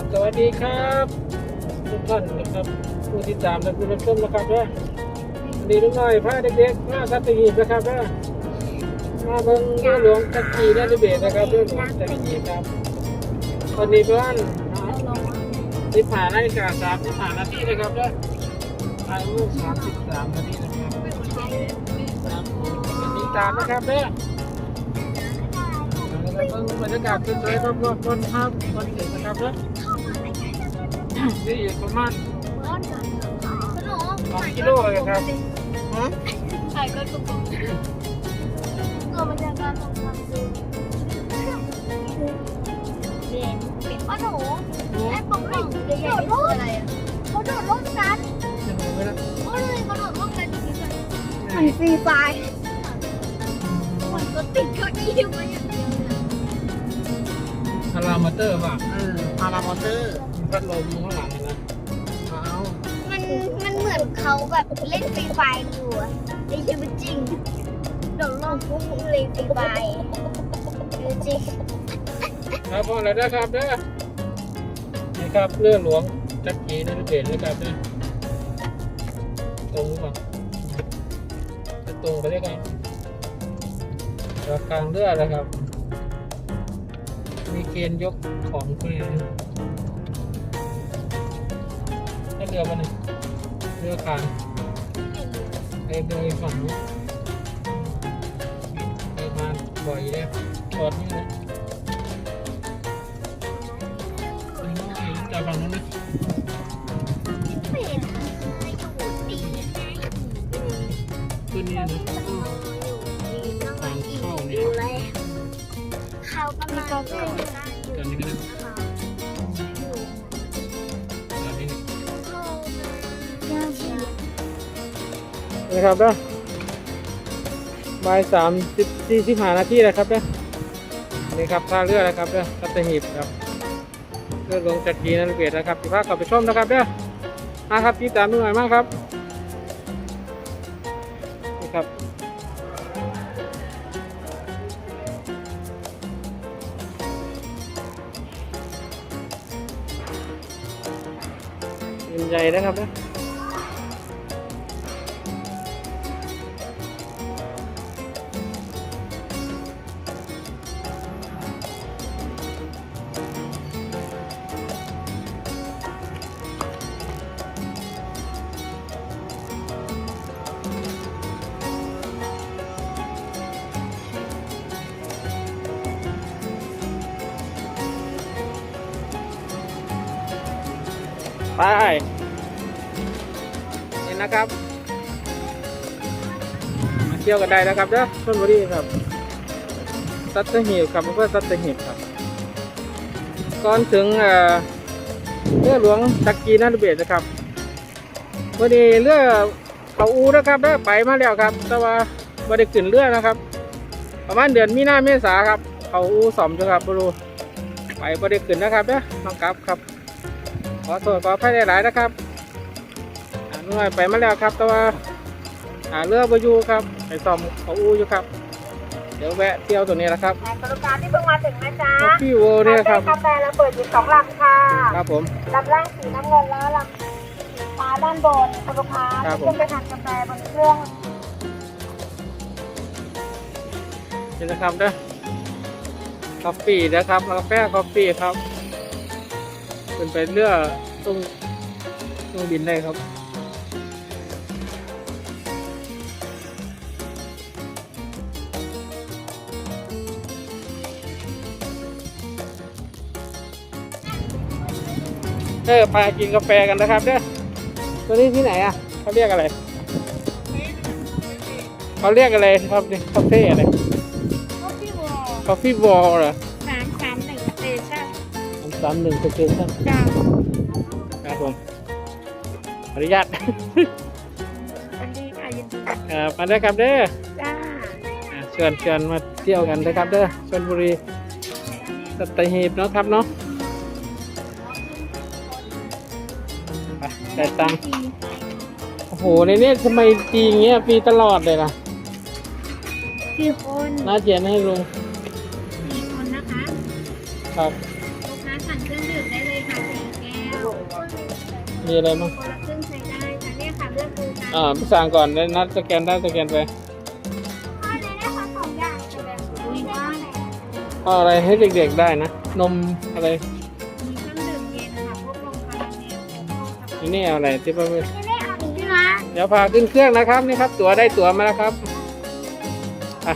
ครับสวัสดีครับทุกท่านนะครับผู้ติดตามและผู้รับชมนะครับนะวันนี้ลุงน้อยพาเด็กๆมาสัตหีบนะครับนะมาเบิ่งเรือหลวงจักรีได้เบศนะครับเรือหลวงจักรีครับตอนนี้ประมาณสิบห้านาฬิกาสามสิบห้านาทีนะครับนะอายุสามสิบสามนาทีนะครับครับติดตามนะครับเด้อเบิ่งบรรยากาศสวยๆรอบๆต้นครับต้นเห็นนะครับเนอะ นี่อีกประมาณสองกิโลเลยครับฮะใช่ก็ถูกต้องตัวบรรยากาศของทางดูเด่นเป็นป้าหนูไอ้ปองปองใหญ่ๆนี่คืออะไรอะเขาโดดร่มกันจะหนูไหมล่ะเขาเลยเขาโดดร่มกันจริงๆไหนมันฟรีไฟมันก็ติดเก้าอี้ไว้อย่างเดียวเนี่ยพารามอเตอร์ป่ะเออพารามอเตอร์มี พัดลมอยู่ข้างหลังนะเอามันมันเหมือนเขาแบบเล่นฟรีไฟอยู่อะในชีวิตจริงโดดร่มปุ๊บเล่นฟรีไฟจริงครับพ่อแล้วนะครับเด้อนี่ครับเรือหลวงจักรีนฤเบศนะครับเด้อตรงป่ะจะตรงไปได้ไงกลางเรือนะครับ มีเกณฑ์ยกของขึ้น เลยถ้าเรือมันงเรือคานไอเรืออีกฝั่งนู้นไปมาบ่อยเลยตอนนี้นะไปมองเห็นจากฝั่งนู้นนะไม่เห็นไม่ถูกดีขึ้นนี่นะเขากำลัง นะครับนะบ่ายสามสิบสี่สิบห้านาทีนะครับนะนี่ครับท่าเรือนะครับเด้อสัตหีบครับเรือหลวงจัดกีนันเกียร์นะครับที่พาเข้าไปชมนะครับเด้อมาครับติดตามดูหน่อยมากครับนี่ครับเป็นใหญ่นะครับนะ ไปนี่นะครับ มาเที่ยวกันได้นะครับเด้อชลบุรีครับสัตหีบครับอำเภอสัตหีบครับ ก่อนถึงเอ่อเรือหลวงตักกีนารุเบศนะครับวันนี้เรือเขาอูนะครับเด้อไปมาแล้วครับ แต่ว่าไม่ได้ขึ้นเรือนะครับ ประมาณเดือนมีนาเมษาครับ เขาอูสอมจ้ะครับบรูไปไม่ได้ขึ้นนะครับเด้อน้องกับครับ อโทษขออภัยหลายๆนะครับอ่าหน่วยไปมาแล้วครับ แต่ว่าหาเรือบอยู่ครับไปซ่อมเขาอูอยู่ครับ เดี๋ยวแวะเที่ยวตัวนี้แหละครับบริการที่เพิ่งมาถึงนะจ๊ะพี่โวเนี่ยครับกาแฟเราเปิดอยู่สองลำค่ะครับผมลำแรกสีน้ำเงินแล้วลำสีฟ้าด้านบนคุณลูกค้าครับผมขึ้นไปทานกาแฟบนเครื่องนี่นะครับเด้อกาแฟนะครับกาแฟกาแฟครับ เป็นไปเรือต้องต้องบินได้ครับเออพากินกาแฟกันนะครับเด้อตัวนี้ที่ไหนอะเขาเรียกอะไรเขาเรียกอะไรครับนี่คาเฟ่อะไรก็พี่วอคาเฟ่วอลเหรอ สามหนึ่งสเตชันจ้าครับผมอนุญาตอันนี้ค่ะยินดีอ่ามาได้ครับเด้อจ้าอ่าเชิญเชิญมาเที่ยวกันนะครับเด้อชลบุรีสัตหีบเนาะครับเนาะไปจ่ายตังค์โอ้โหในนี้ทำไมดีอย่างเงี้ยฟรีตลอดเลยล่ะสี่คนน่าเจียนให้ลุงสี่คนนะคะ ครับ มีอะไรบ้างคนละครึ่งใช้ได้ค่ะเนี่ยค่ะเลือกดูกันอ่าสั่งก่อนได้นัดสแกนได้สแกนไปพ่อเลยได้ขอสองอย่างแต่แบบอุ้ยว่าเอาอะไรให้เด็กๆได้นะ นมอะไรมีเครื่องดื่มเย็นค่ะพวกลงคาราเมลโค้กครับนี่นี่เอาอะไรที่พ่อไม่ได้เอาหนีนะเดี๋ยวพาขึ้นเครื่องนะครับนี่ครับตั๋วได้ตั๋วมาแล้วครับอะ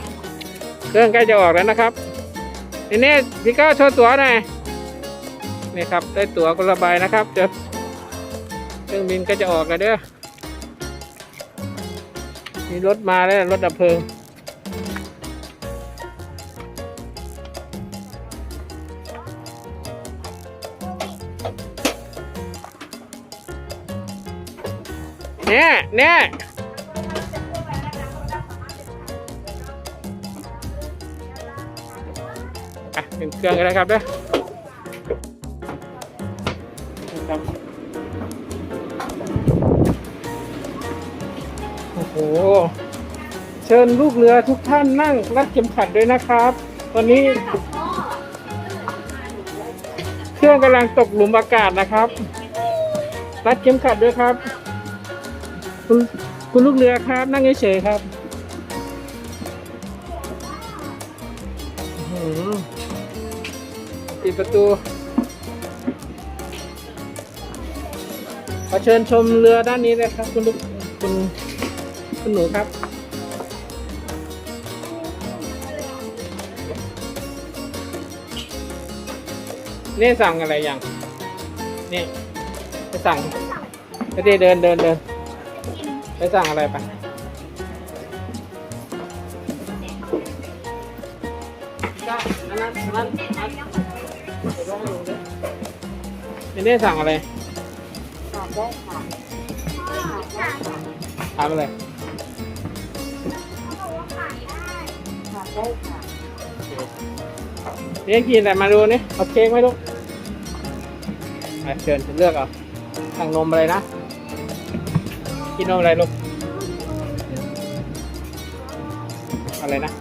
เครื่องใกล้จะออกแล้วนะครับนี่นี่พี่ก้าวโชว์ตั๋วหน่อยนี่ครับได้ตั๋วคนละใบนะครับเดี๋ยวเค รื่องบินก็จะออกแล้วเด้อมีรถมาแล้วรถดับเพลิงเนี่ยเนี่ยอะถึงเครื่องกันแล้ครับเด้อครับ เชิญลูกเรือทุกท่านนั่งรัดเข็มขัดด้วยนะครับ ตอนนี้เครื่องกำลังตกหลุมอากาศนะครับ รัดเข็มขัดด้วยครับ คุณคุณลูกเรือครับ นั่งเฉยๆครับอื้อหือปิดประตูขอเชิญชมเรือด้านนี้เลยครับ คุณลูกคุณ คุณหนูครับ นี่สั่งอะไรยัง นี่ไปสั่งไปดิเดินเดินเดินไปสั่งอะไรไปก็อันนั้นอันนั้นอันนั้นเดี๋ยวลองให้ดูดินี่ได้สั่งอะไรถามอะไร นี่กินอะไรมาดูนี่เอาเค้กไหมลูกอะเชิญเลือกเอาสั่งนมอะไรนะ กินนมอะไรลูก อะไรนะ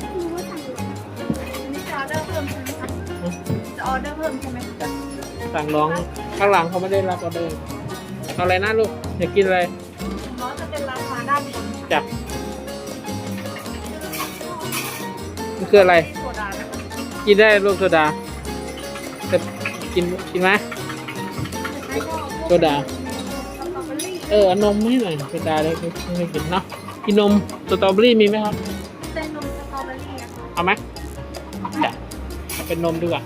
อันนี้จะออเดอร์เพิ่มใช่ไหมคะจะออเดอร์เพิ่มใช่ไหมคะสั่งน้องข้างหลังเขาไม่ได้รับออเดอร์เอาอะไรนะลูกอยากกินอะไรน้องจะเป็นราคาด้านบนค่ะจ้ะ คืออะไร โซดานะคะกินได้ลูกโซดาจะกินกินไหมโซดา สตรอเบอรี่เออเอานมให้หน่อยโซดาเลยไม่ไม่กินเนาะกินนมสตรอเบอรี่มีไหมครับเป็นนมสตรอเบอรี่อะค่ะเอาไหมจ้ะเอาเป็นนมดีกว่า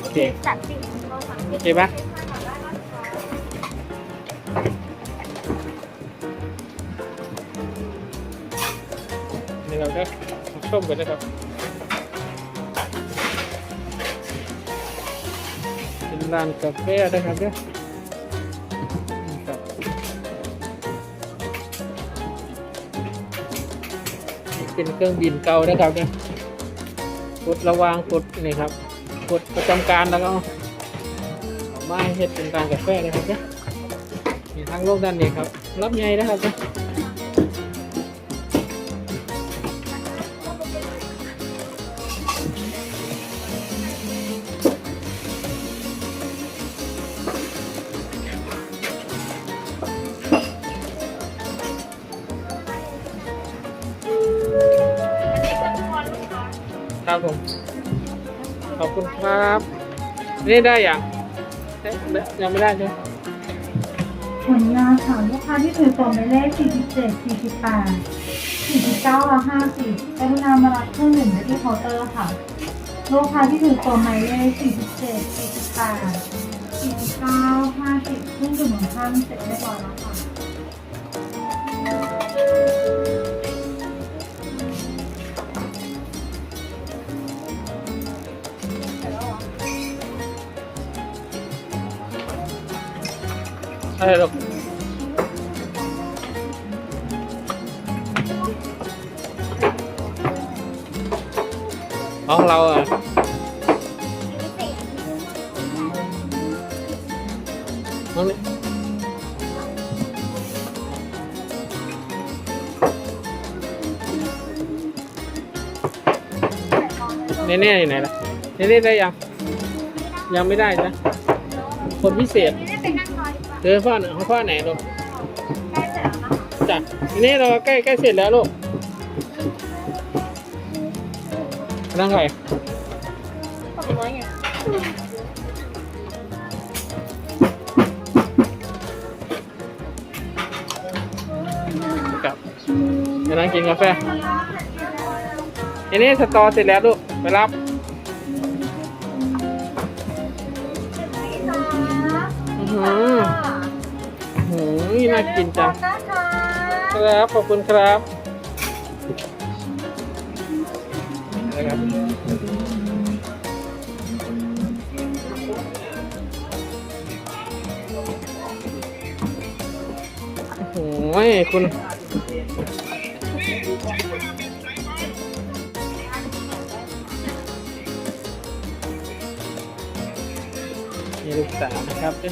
โอเคจัดสิโอเคปะนี่เราได้ส้มกันนะครับเป็นร้านกาแฟนะครับเนี่ยเป็นเครื่องบินเก่านะครับเนี่ยกดระวางกดนี่ครับ กดประจำการแล้วก็เอามาให้เห็ดเป็นการกาแฟนะครับเนี่ยมีทางโลกด้านนี้ครับ รับใหญ่นะครับเนี่ยครับ คุณครับนี่ได้อย่างยังไม่ได้ใช่ไหมผลงานค่ะลูกค้าที่ถือตัวหมายเลข 47 48 49 และ 50กรุณามารับเครื่องดื่มได้ที่เคาน์เตอร์ค่ะ ลูกค้าที่ถือตัวหมายเลข 47 48 49 50เครื่องดื่มของท่านเสร็จเรียบร้อยแล้วค่ะ อะไรหรอกของเราอะน้องนี่เน่เน่อยู่ไหนล่ะเน่เน่ได้ยัง ยังไม่ได้นะ คนพิเศษ ไม่ได้ไปนั่งรอดีกว่าเจอพ่อหน่อยของพ่อไหนลูกใกล้เสร็จแล้วนะคะจ้ะทีนี้เราใกล้ใกล้เสร็จแล้วลูกนั่งไงสองร้อยไงกับไปนั่งกินกาแฟทีนี้สตอเสร็จแล้วลูกไปรับอื้อหืออื้อหือ น่ากินจัง ครับ ขอบคุณครับนะครับโอ้ยคุณมีลูกสาวนะครับเจ้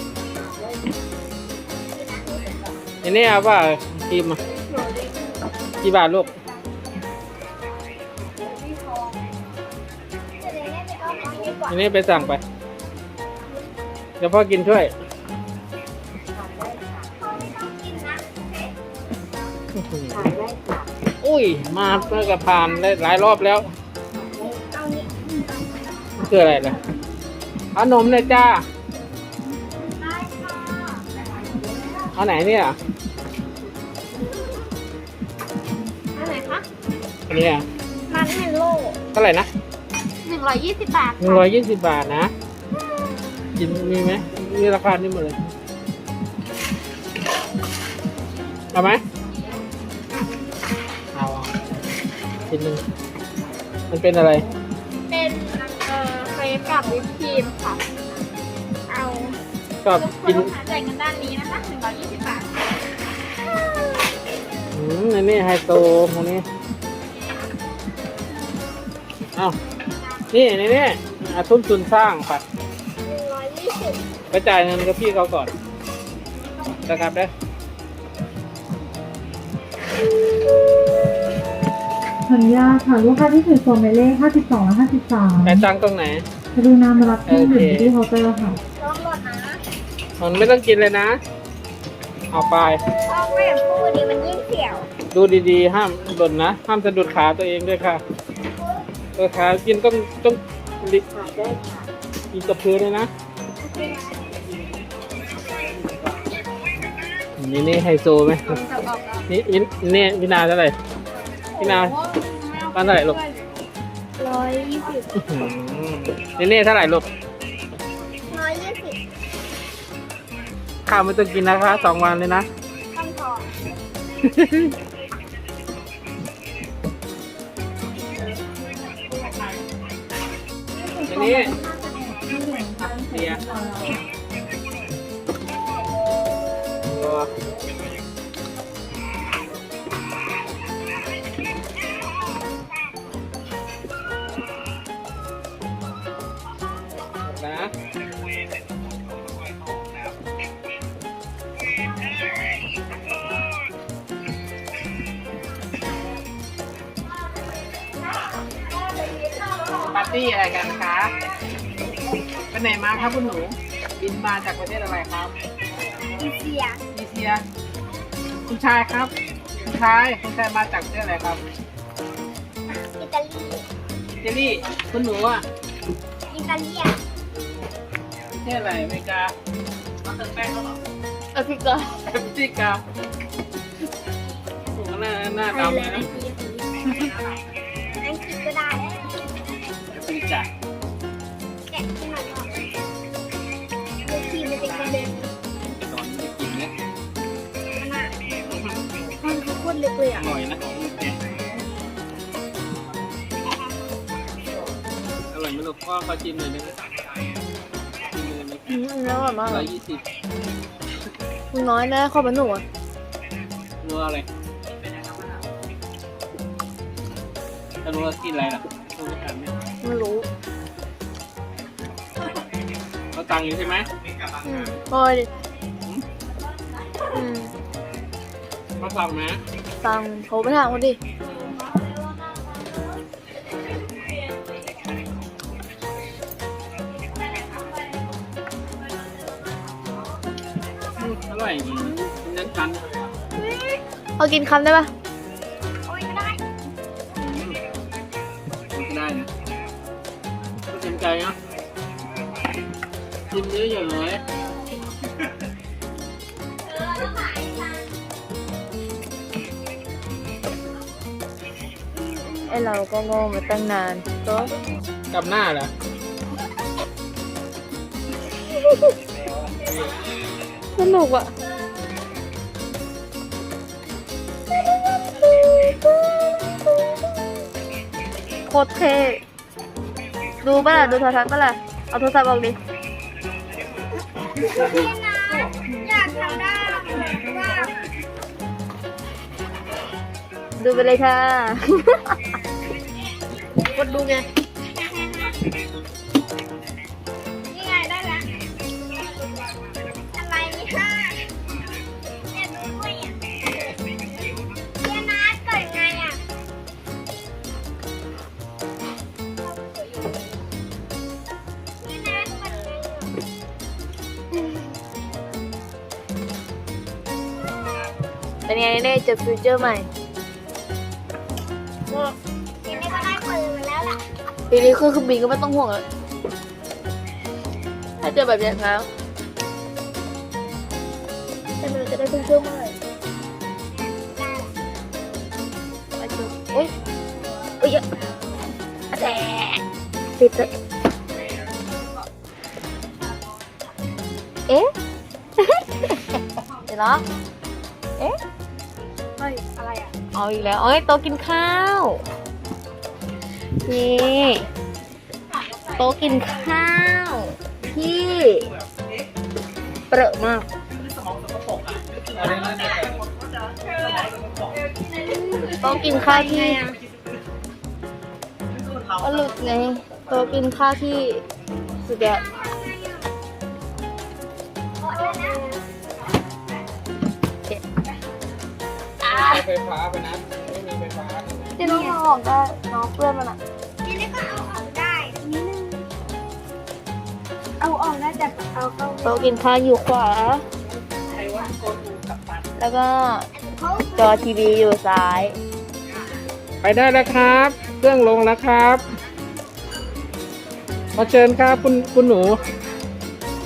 อันนี้เอาป่ะครีมอะกี่บาทลูกอันนี้ไปสั่งไป เดี๋ยวพ่อกินช่วย อุ้ย มาเพื่อกับผ่านได้หลายรอบแล้วมันคืออะไรล่ะเอานมเลยจ้า เอาไหนเนี่ยอันไหนคะอันนี้อะมันเฮลโลเท่าไหร่นะหนึ่งร้อยยี่สิบบาทหนึ่งร้อยยี่สิบบาทนะ กินมีไหมมีราคานี้หมดเลยเอาไหมเอาเอาชิ้นหนึ่งมันเป็นอะไร เป็นเอ่อเครปกับวิปครีมค่ะเอา ก็ทุกคกินนลูกค้าจ่ายเงินด้านนี้นะคะหนึ่งร้อยยี่สิบบาทอืมอันนี้ไฮโซตรงนี้เอานี่นี่นี่อาทุ่มทุนสร้างไปหนึ่งร้อยยี่สิบไปจ่ายเงินกับพี่เขาก่อนนะครับเด้อขออนุญาตค่ะลูกค้าที่ถือตัวหมายเลข52และไป53ตังค์ตรงไหนกรุณามารับเครื่องดื่มที่เคาน์เตอร์ค่ะลองหลดนะ มันไม่ต้องกินเลยนะ เอาไปชอบไม่อย่างพูดดีมันยิ่งเสียวดูดีๆ ห้ามหล่นนะ ห้ามสะดุดขาตัวเองด้วยค่ะ ตัวขากินต้องต้องลิกินกับพื้นเลยนะ นี่นี่ไฮโซไหมจะออกแล้วนี่นี่นี่พี่นาเท่าไหร่ พี่นาบ้านเท่าไหร่ลูก ร้อยยี่สิบ อื้อหือนี่นี่เท่าไหร่ลูก ข้าวไม่ต้องกินนะคะสองวันเลยนะคำตอบทีนี้เสีย ตี้อะไรกันคะไปไหนมาครับคุณหนู บินมาจากประเทศอะไรครับอีเซียอีเซีย คุณชายครับคุณชายคุณชายมาจากประเทศอะไรครับ อิตาลีเจลลี่คุณหนูอะอิตาเลียประเทศอะไรอเมริกามาเติมแป้งเขาเหรอแอฟริกาแอฟริกาโอ้โหหน้าหน้าไทยดำแลเลยนนะด์อั เล็กเลยออะร่อยนะของลูกเนี่ยอร่อยไหมลูกพ่อขอชิมหน่อยได้ไหมชิมเลยไหมอืมแล้วอร่อยมากร้อยยี่สิบคุณน้อยแน่ข้าวมันหนูอะนัวอะไรจะรู้ว่ากินอะไรล่ะรู้ไม่ทันไหมไม่รู้เขาตังค์อยู่ใช่ไหมอืมพอยดิอืมมาสั่งไห มฟังโทรไปถามคนดิอร่อยจริงเน้นกันเอากินคำได้ปะได้นะเต็มใจนะกินเยอะๆเลย อเราก็โง่มาตั้งนานก็กลับหน้าเหรอสนุกอะโคตรเท่ดูป่ะล่ะดูโทรทัศน์ป่ะล่ะเอาโทรศัพท์ออกดิพี่นะอยากทำได้ว่าดูไปเลยค่ะ กดดูไง นี่ไงได้แล้วอะไรนี่ค่ะเนี่ยดูด้วยอะพี่นัทเปิดไงอะพี่นัทเปิดไงอะเป็นไงเน่เจอฟิวเจอร์ใหม่ ปีนี้เครื่องเครื่องบินก็ไม่ต้องห่วงแล้วถ้าเจอแบบนี้แล้วแต่มันจะได้เครื่องเครื่องใหม่ไปเจอโอ๊ยโอ๊ยอะแต่ปิดเลยเอ๊ะเดี๋ยวนะเอ๊ะเฮ้ยอะไรอะ เอาอีกแล้วเอ้ยโต๊ะกินข้าว นี่โต๊ะกินข้าว ที่เปรอะมากโต๊ะกินข้าวที่ก็หลุดไงโต๊ะกินข้าวที่สุดยอดไฟฟ้าไปนะาที่น้องเอาออกได้น้องเพื่อนมันอะทีนี้ก็เอาออกได้นิดนึงเอาออกได้แต่เอาเข้าโต๊ะกินข้าวอยู่ขวาแล้วก็เขาจอทีวีอยู่ซ้าย ไปได้แล้วครับ เครื่องลงแล้วครับขอเชิญครับคุณคุณหนู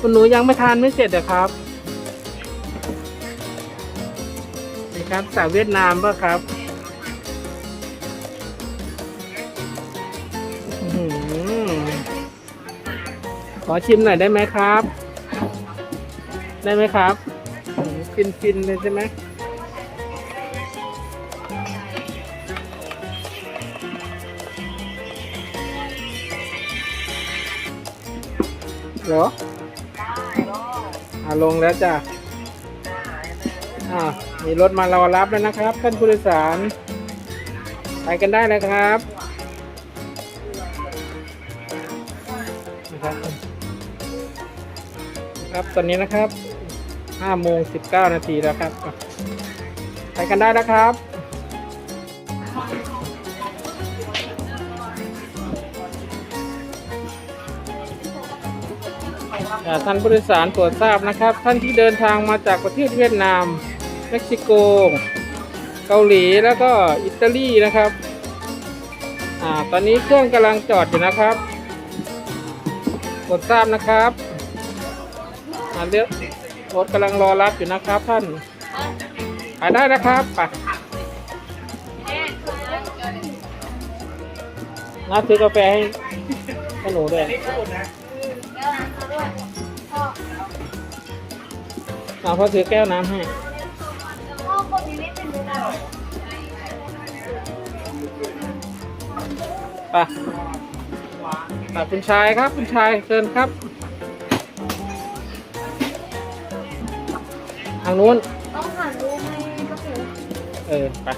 คุณหนูยังไม่ทานไม่เสร็จเหรอครับนี่ครับสาวเวียดนามป่ะครับ ขอชิมหน่อยได้ไหมครับ ได้ไหมครับฟินฟินๆเลยใช่ไหมเหรออ่าลงแล้วจ้ะอ่ามีรถมารอรับแล้วนะครับท่านผู้โดยสาร ไปกันได้เลยครับ ครับ ตอนนี้นะครับ5โมง19นาทีแล้วครับ ไปกันได้แล้วครับท่านผู้โดยสารโปรดทราบนะครับ ท่านที่เดินทางมาจากประเทศเวียดนาม เม็กซิโก เกาหลีแล้วก็อิตาลีนะครับอตอนนี้เครื่องกำลังจอดอยู่นะครับโปรดทราบนะครับ อ่าเลือกรถกำลังรอรับอยู่นะครับท่านไปได้นะครับไปน้าซื้อกาแฟให้ให้หนูด้วยเอาพ่อซื้อแก้วน้ำให้พ่อคนนี้ไม่เป็นเวลาไปไปคุณชายครับคุณชายเชิญครับางนู้น ต้องผ่านรูปให้ก็คือเออ ไป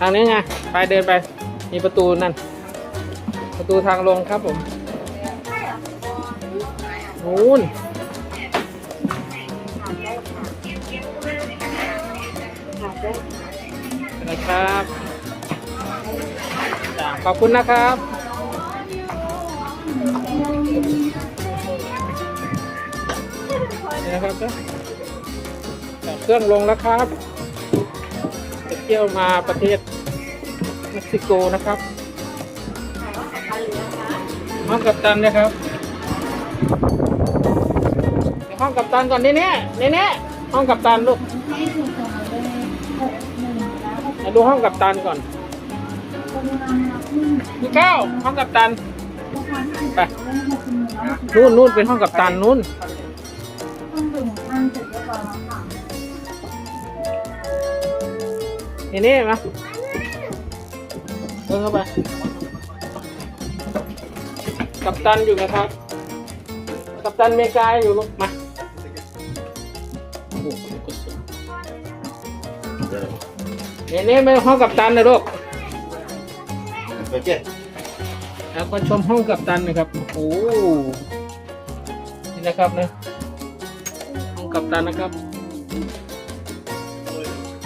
ทางนี้ไง ไปเดินไป มีประตูนั่น ประตูทางลงครับผมนู้นนะครับจ้ะขอบคุณนะครับนี่นะครับจ้ะจ้ะ เครื่องลงแล้วครับไปเที่ยวมาประเทศเม็กซิโกนะครับห้องกัปตันนะครับห้องกัปตันก่อนนี่เนี่ยนี่เนี่ยห้องกัปตันลูกมาดูห้องกัปตันก่อนกรุณารับหนึ่งพี่ข้าวห้องกัปตันลูกค้าที่ถือตัวหมายเลขหกหนึ่งและหกนู่นนู่นเป็นห้องกัปตันนู่น นเสร็จเรียบร้อยแล้วค่ะนี่นี่มาเดินเข้าไป กัปตันอยู่นะครับ กัปตันเมกาอยู่ลูกมาโอ้โหกระสุนนี่นี่ไม่ห้องกัปตันนะลูก Perché? แล้วก็ชมห้องกัปตันนะครับ โอ้โหนี่นะครับนะห้องกัปตันนะครับ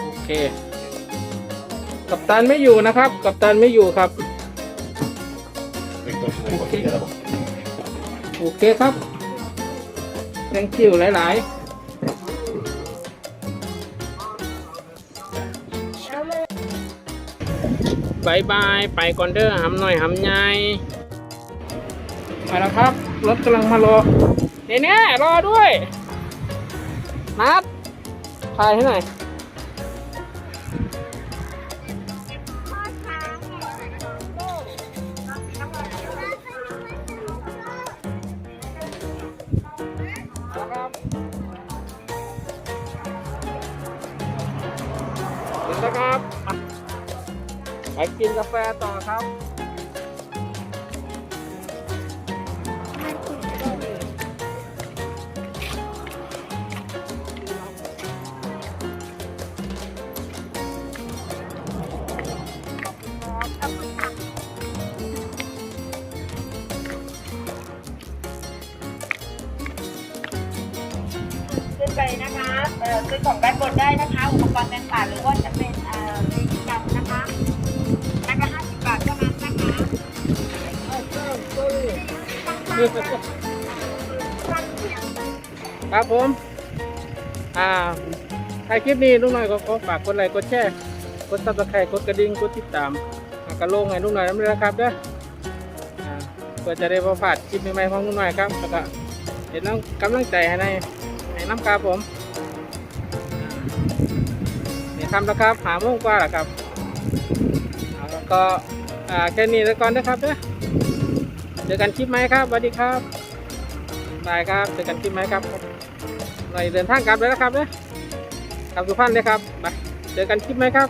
โอเค กัปตันไม่อยู่นะครับ กัปตันไม่อยู่ครับโอเคครับ thank you หลายๆบายบาย ไปก่อนเด้อหำหน่อยหำใหญ่ไปแล้วครับ รถกำลังมารอเนี่ยเนี่ยรอด้วย นัดถ่ายให้หน่อย ได้นะคะ อุปกรณ์ต่างๆหรือว่าจะเป็นเอ่อเมนูกันนะคะนะคะห้าสิบบาทเท่านั้นนะคะครับผม อ่าถ่ายคลิปนี้ลุงหน่อยก็ขอฝากกดไลค์ กดแชร์ กดซับสไครต์กดกระดิ่ง กดติดตามหากระโลงให้ลุงหน่อยน้ำเลยนะครับเด้ออ่าเพื่อจะได้ประพลาดคลิปใหม่ๆของลุงหน่อยครับแล้วก็เห็นน้ำกำลังใจให้ในให้น้ำกาผม ทำแล้วครับหาโมงกว่าแล้วครับแล้วก็แค่นี้แล้วก่อนนะครับเด้อเจอกันคลิปไหมครับสวัสดีครับได้ครับเจอกันคลิปไหมครับในเดินทางกลับเลยนะครับเนี่ยกลับสุพรรณเลยครับไปเจอกันคลิปไหมครับ